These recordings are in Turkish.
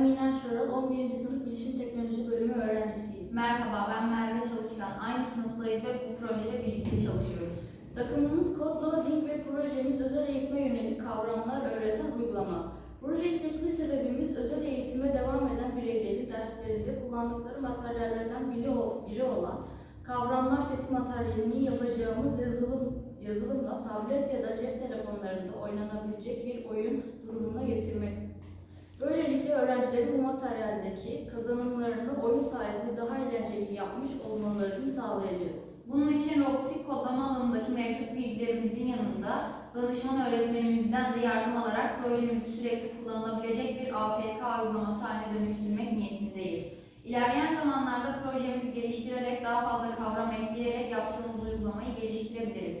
Ben Minen Şoral, 11. sınıf Bilişim Teknoloji Bölümü öğrencisiyim. Merhaba, ben Merve Çalışkan. Aynı sınıftayız ve bu projede birlikte çalışıyoruz. Takımımız Code Loading ve projemiz özel eğitime yönelik kavramlar öğreten uygulama. Projeyi seçme sebebimiz özel eğitime devam eden bireylerin derslerinde kullandıkları materyallerden biri olan kavramlar seti materyalini yapacağımız yazılım, yazılımla tablet ya da cep telefonlarında oynanabilecek bir oyun durumuna getirmek. Böylelikle öğrencilerin bu materyaldeki kazanımlarını oyun sayesinde daha eğlenceli yapmış olmalarını sağlayacağız. Bunun için robotik kodlama alanındaki mevcut bilgilerimizin yanında danışman öğretmenimizden de yardım alarak projemizi sürekli kullanılabilecek bir APK uygulaması haline dönüştürmek niyetindeyiz. İlerleyen zamanlarda projemizi geliştirerek daha fazla kavram ekleyerek yaptığımız uygulamayı geliştirebiliriz.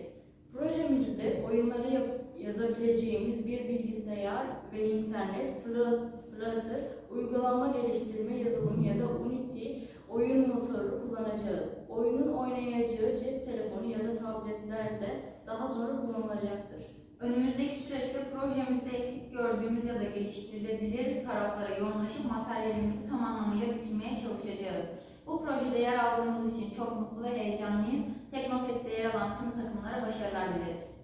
Projemizde oyunları yazabileceğimiz bir bilgisayar ve internet, Flu- Flutter, uygulama geliştirme yazılımı ya da Unity oyun motoru kullanacağız. Oyunun oynayacağı cep telefonu ya da tabletlerde daha sonra kullanılacaktır. Önümüzdeki süreçte projemizde eksik gördüğümüz ya da geliştirilebilir taraflara yoğunlaşıp materyalimizi tam anlamıyla bitirmeye çalışacağız. Bu projede yer aldığımız için çok mutlu ve heyecanlıyız. Teknofest'te yer alan tüm takımlara başarılar dileriz.